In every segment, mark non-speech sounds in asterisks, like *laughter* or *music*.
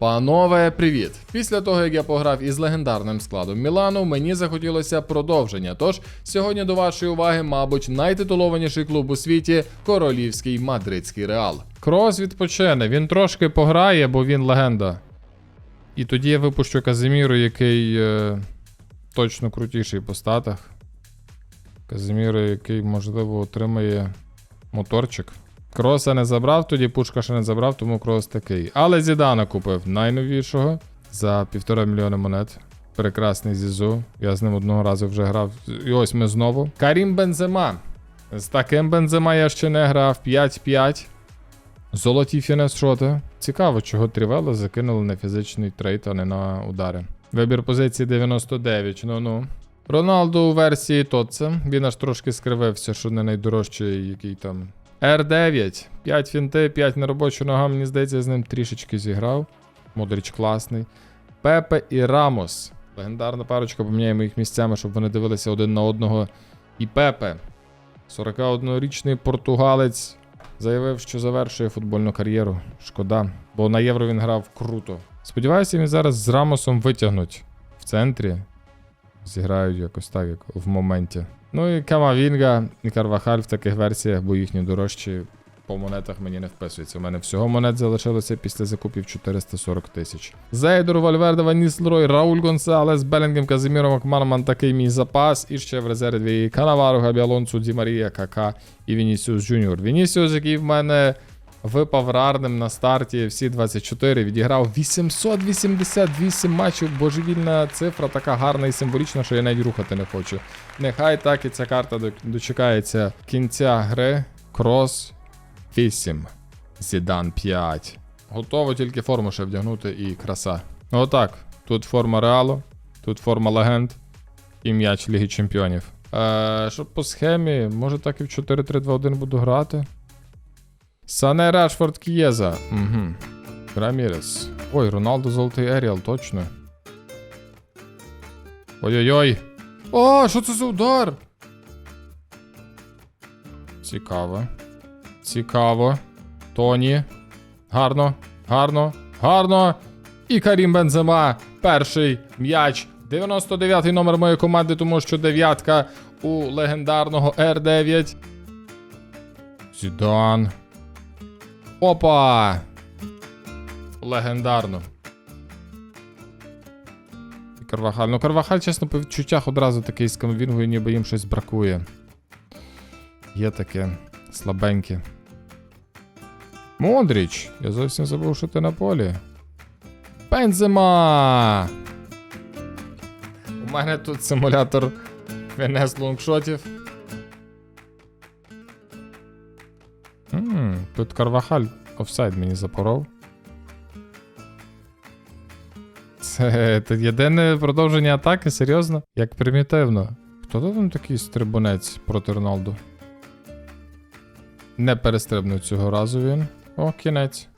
Панове, привіт! Після того, як я пограв із легендарним складом Мілану, мені захотілося продовження. Тож сьогодні до вашої уваги, мабуть, найтитулованіший клуб у світі королівський мадридський реал. Крос відпочине, він трошки пограє, бо він легенда. І тоді я випущу Казиміру, який е, точно крутіший по статах. Казиміру, який, можливо, отримає моторчик. Кроса не забрав, тоді пушка ще не забрав, тому крос такий. Але Зідана купив найновішого за півтора мільйона монет. Прекрасний Зізу. Я з ним одного разу вже грав. І ось ми знову. Карім Бензема. З таким Бензема я ще не грав. 5-5. Золоті фінес-шоти. Цікаво, чого Трівело закинули на фізичний трейд, а не на удари. Вибір позиції 99. Ну-ну. Роналду у версії Тотце. Він аж трошки скривився, що не найдорожчий, який там. R9. 5 фінти, 5 на робочу нога. Мені здається, я з ним трішечки зіграв. Модрич класний. Пепе і Рамос. Легендарна парочка, поміняємо їх місцями, щоб вони дивилися один на одного. І Пепе. 41-річний португалець. Заявив, що завершує футбольну кар'єру. Шкода, бо на євро він грав круто. Сподіваюся, він зараз з Рамосом витягнуть в центрі. Зіграють якось так, як в моменті. Ну і Камавінга і Карвахаль в таких версіях, бо їхні дорожчі по монетах мені не вписуються. У мене всього монет залишилося після закупів 440 тисяч. Зейдор, Вальверде, Ван Ністелрой, Рауль Гонсалес, Белінгем, Казиміро, Макманман, такий мій запас. І ще в резерві Канавару, Габі Алонсо, Ді Марія, Кака і Вінісіус Джуніор. Вінісіус, який в мене випав рарним на старті всі 24, відіграв 888 матчів. Божевільна цифра, така гарна і символічна, що я навіть рухати не хочу. Нехай так і ця карта дочекається кінця гри. Крос 8. Зідан 5. Готово тільки форму ще вдягнути і краса. Отак. Тут форма реалу, тут форма легенд і м'яч Ліги Чемпіонів. Е, що по схемі, може так і в 4-3-2-1 буду грати. Сане Рашфорд Кієза. Угу. Рамірес. Ой, Роналдо Золотий Еріал, точно. Ой-ой-ой. О, що це за удар? Цікаво. Цікаво. Тоні. Гарно, гарно, гарно. І Карім Бензема. Перший м'яч. 99-й номер моєї команди, тому що дев'ятка у легендарного R9. Зідан. Опа! Легендарно. Карвахаль. Ну, Карвахаль, чесно, по відчуттях одразу такий з камвінгою, ніби їм щось бракує. Є таке слабеньке. Модріч! Я зовсім забув, що ти на полі. Бензема! У мене тут симулятор фінес лонгшотів. Тут Карвахаль офсайд мені запоров. Це це єдине продовження атаки, серйозно? Як примітивно. Хто то там такий стрибунець проти Роналду? Не перестрибнув цього разу він. О, кінець.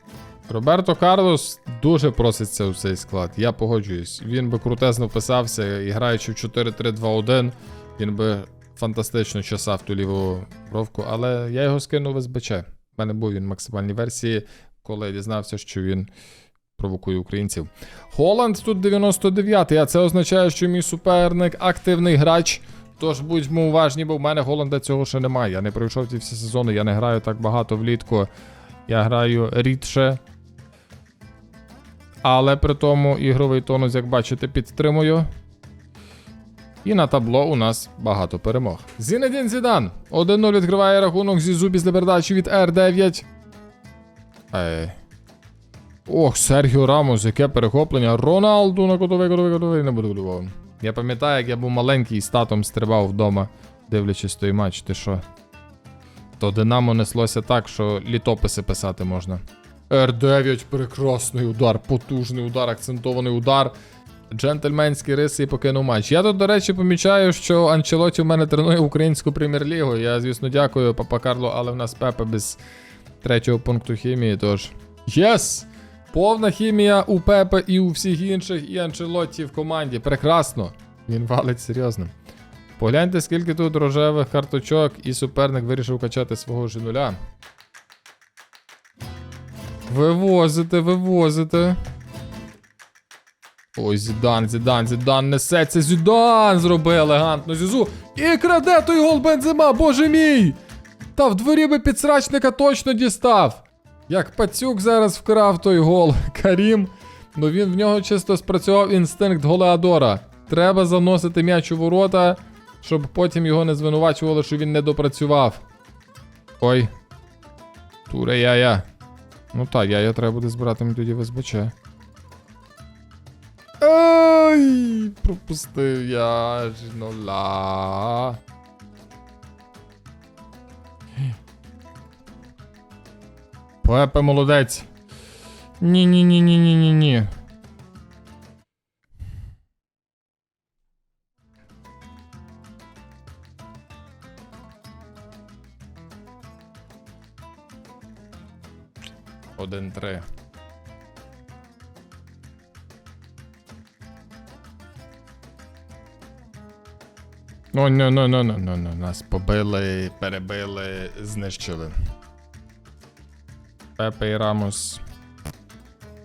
Роберто Карлос дуже проситься у цей склад. Я погоджуюсь. Він би крутезно вписався, і граючи в 4-3-2-1, він би фантастично чесав ту ліву бровку, але я його скинув в СБЧ. У мене був він в максимальній версії, коли дізнався, що він провокує українців. Холланд тут 99-й, а це означає, що мій суперник активний грач. Тож будьмо уважні, бо в мене Голланда цього ще немає. Я не пройшов ці всі сезони, я не граю так багато влітку. Я граю рідше. Але при тому ігровий тонус, як бачите, підтримую. І на табло у нас багато перемог. Зінедін Зідан. 1-0 відкриває рахунок зі зубі з передачі від R9. Ей. Ох, Серхіо Рамос, яке перехоплення. Роналду на котовий, котовий, котовий, не буду голював. Я пам'ятаю, як я був маленький і з татом стрибав вдома, дивлячись той матч, ти що? То Динамо неслося так, що літописи писати можна. R9, прекрасний удар, потужний удар, акцентований удар. Джентльменські риси і покинув матч. Я тут, до речі, помічаю, що Анчелоті в мене тренує українську прем'єр-лігу. Я, звісно, дякую, папа Карло, але в нас Пепе без третього пункту хімії, тож. Єс! Повна хімія у Пепе і у всіх інших, і Анчелотті в команді. Прекрасно. Він валить серйозно. Погляньте, скільки тут рожевих карточок, і суперник вирішив качати свого женуля. Вивозите, вивозите. Ой, Зідан, Зідан, Зідан, несеться, Зідан зроби елегантно Зізу. І краде той гол Бензема, боже мій! Та в дворі би підсрачника точно дістав. Як пацюк зараз вкрав той гол *laughs* Карім. Ну він в нього чисто спрацював інстинкт голеадора. Треба заносити м'яч у ворота, щоб потім його не звинувачували, що він не допрацював. Ой. Туре я-я. Ну так, я-я треба буде збирати мені тоді в СБЧ. Ай, пропустив я ж нола. Пепе молодець. Ні-ні-ні-ні-ні-ні-ні. Один-три. Ну, ну, ну, ну, ну, ну, ну, нас побили, перебили, знищили. Пепе і Рамос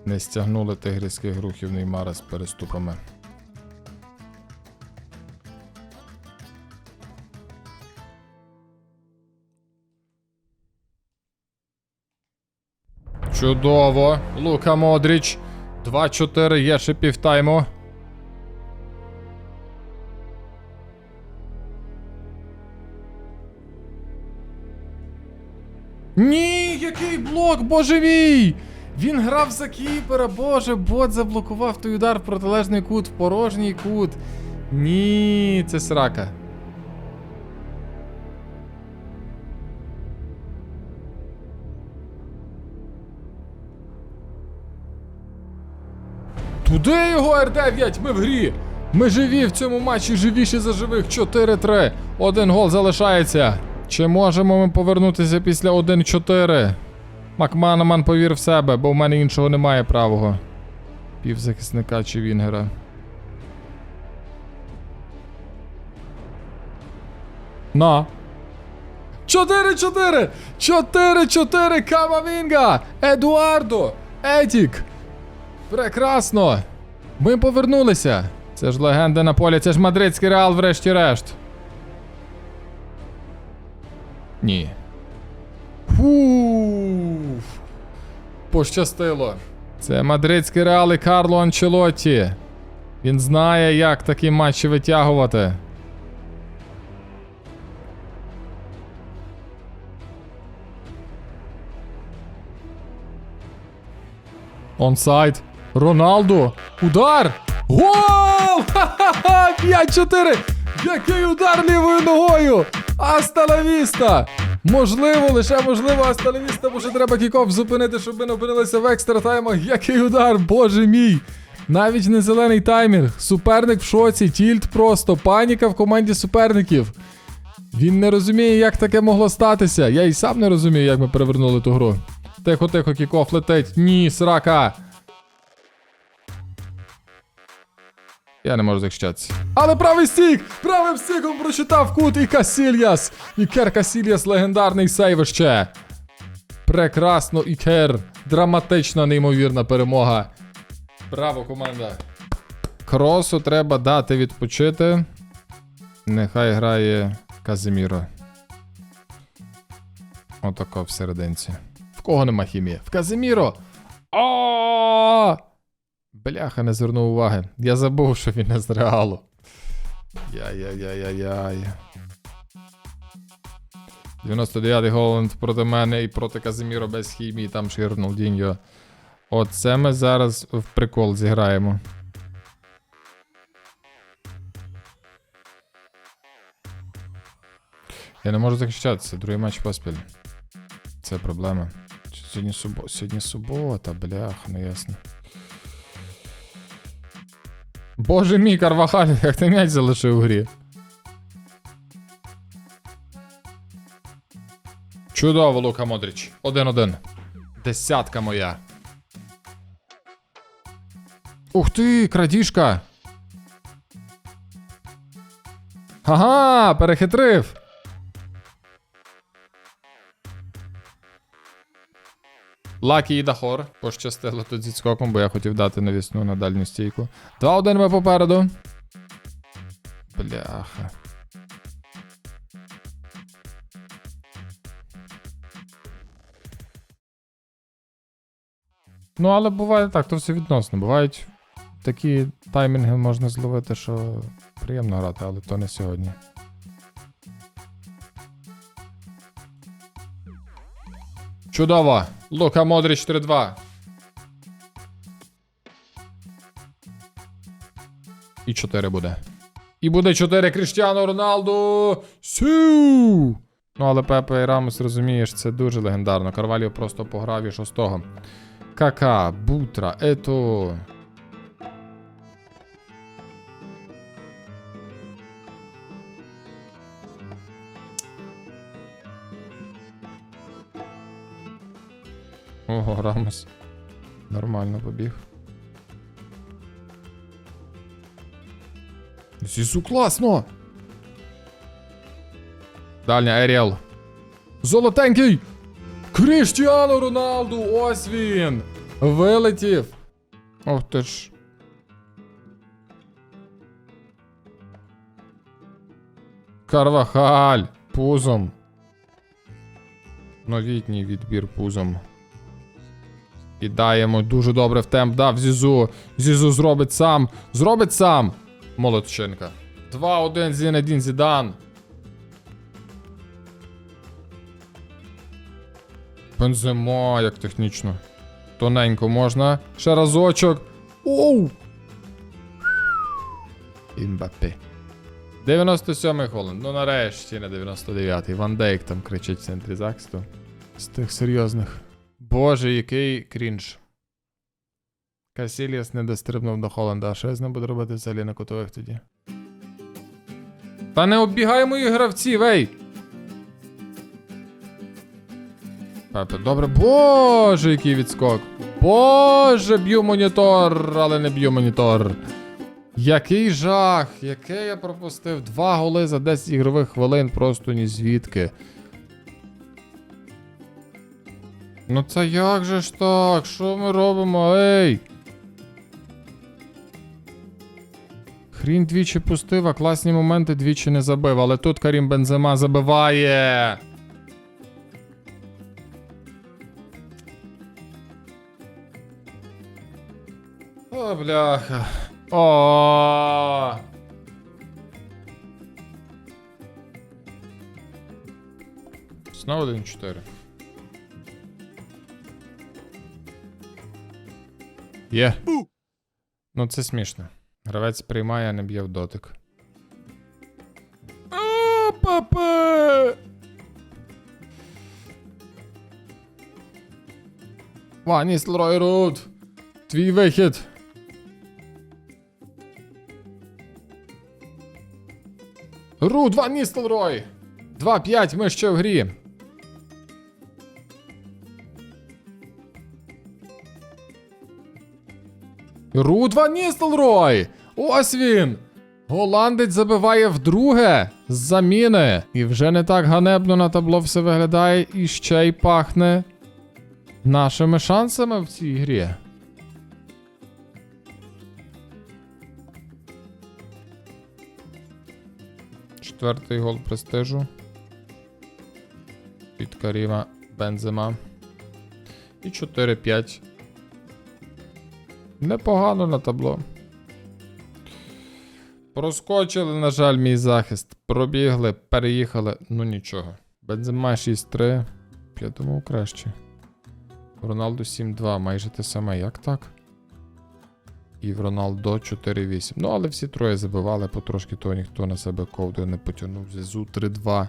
не стягнули тигрівських рухів Неймара з переступами. Чудово. Лука Модріч. 2-4, є ще півтайму. Ні, який блок, боже мій! Він грав за кіпера, боже, бот заблокував той удар в протилежний кут, в порожній кут. Ні, це срака. Туди його Р9, ми в грі. Ми живі в цьому матчі, живіші за живих. 4-3. Один гол залишається. Чи можемо ми повернутися після 1-4? Макманаман повір в себе, бо в мене іншого немає правого. Півзахисника чи Вінгера. На. 4-4! 4-4! Камавінга! Едуардо! Едік! Прекрасно! Ми повернулися! Це ж легенда на полі, це ж мадридський реал, врешті-решт. Ні. Фуф. Пощастило. Це мадридський реал і Карло Анчелотті. Він знає, як такі матчі витягувати. Онсайд. Роналду. Удар! Гол! Ха-ха-ха! 5-4! Який удар лівою ногою! Асталавіста! Можливо, лише можливо, Асталавіста, бо ще треба кікоф зупинити, щоб ми не опинилися в екстра таймах. Який удар, боже мій! Навіть не зелений таймер. Суперник в шоці, тільт просто, паніка в команді суперників. Він не розуміє, як таке могло статися. Я і сам не розумію, як ми перевернули ту гру. Тихо, тихо, кікоф летить. Ні, срака. Я не можу захищатися. Але правий стік! Правим стіком прочитав кут і Касільяс! Ікер Касільяс легендарний сейвище. Прекрасно, Ікер. Драматична, неймовірна перемога. Браво, команда. Кросу треба дати відпочити. Нехай грає Казиміро. Отако в. В кого нема хімії? В Казиміро! О! Бляха, не звернув уваги. Я забув, що він не з реалу. Яй-яй-яй-яй-яй. 99-й Голланд проти мене і проти Казиміро без хімії, там ще Роналдіньо. Оце ми зараз в прикол зіграємо. Я не можу захищатися, другий матч поспіль. Це проблема. Сьогодні, субо... Сьогодні субота, бляха, не ясно. Боже мій, Карвахаль, як ти м'яч залишив у грі. Чудово, Лука Модріч. 1-1. Десятка моя. Ух ти, крадіжка. Ага, перехитрив. Лакі і Дахор. Пощастило тут зі скоком, бо я хотів дати навісну на дальню стійку. 2-1 ми попереду. Бляха. Ну, але буває так, то все відносно. Бувають такі таймінги можна зловити, що приємно грати, але то не сьогодні. Чудово! Лука Модріч 3-2. І 4 буде. І буде 4 Кріштіану Роналду. Сю! Ну, але Пепе і Рамос, розумієш, це дуже легендарно. Карваліо просто пограв і шостого. Кака, Бутра, Ето. Ого, Рамос. Нормально побіг. Зізу класно! Дальня Еріал. Золотенький! Кріштіану Роналду! Ось він! Вилетів! Ох ти ж. Карвахаль! Пузом. Новітній відбір пузом. Кидаємо дуже добре в темп. Дав Зізу. Зізу зробить сам. Зробить сам. Молодчинка. 2-1 Зінедін Зідан. Бензема, як технічно. Тоненько можна. Ще разочок. Оу! Імбапе. 97-й Холланд. Ну нарешті на 99-й. Ван Дейк там кричить в центрі захисту. З тих серйозних. Боже, який крінж. Касіліас не дострибнув до Холланда, а що я з ним буду робити взагалі на кутових тоді? Та не оббігай мої гравці, вей! Добре. Боже, який відскок. Боже, б'ю монітор, але не б'ю монітор. Який жах, яке я пропустив. Два голи за 10 ігрових хвилин, просто ні звідки. Ну це як же ж так? Що ми робимо? Ей? Хрін двічі пустив, а класні моменти двічі не забив. Але тут Карім Бензема забиває. О, бляха. О. Знову 1-4. Є. Ну це смішно. Гравець приймає, а не б'є в дотик. О, папе! Ваніс Лрой Рут! Твій вихід! Рут, Ван Ністелрой! 2-5, ми ще в грі. Рут Ван Ністелрой! Ось він! Голландець забиває вдруге з заміни. І вже не так ганебно на табло все виглядає і ще й пахне нашими шансами в цій грі. Четвертий гол престижу. Від Каріма Бензема. І 4-5. Непогано на табло. Проскочили, на жаль, мій захист. Пробігли, переїхали. Ну нічого. Бензема 6-3. Я думав краще. Роналду 7-2, майже те саме, як так? І в Роналдо 4-8. Ну, але всі троє забивали, потрошки того ніхто на себе ковдою не потягнув. Зізу 3-2.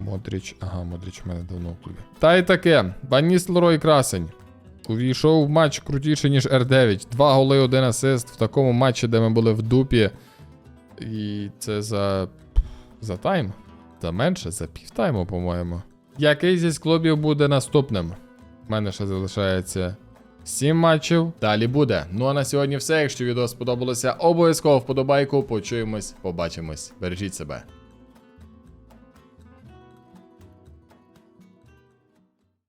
Модріч. Ага, Модріч у мене давно в клубі. Та й таке. Баніс Лерой Красень. Увійшов в матч крутіше, ніж R9. Два голи, один асист в такому матчі, де ми були в дупі. І це за. за тайм. За менше, за півтайму, по-моєму. Який зі клубів буде наступним? У мене ще залишається 7 матчів. Далі буде. Ну а на сьогодні все. Якщо відео сподобалося, обов'язково вподобайку. Почуємось, побачимось. Бережіть себе.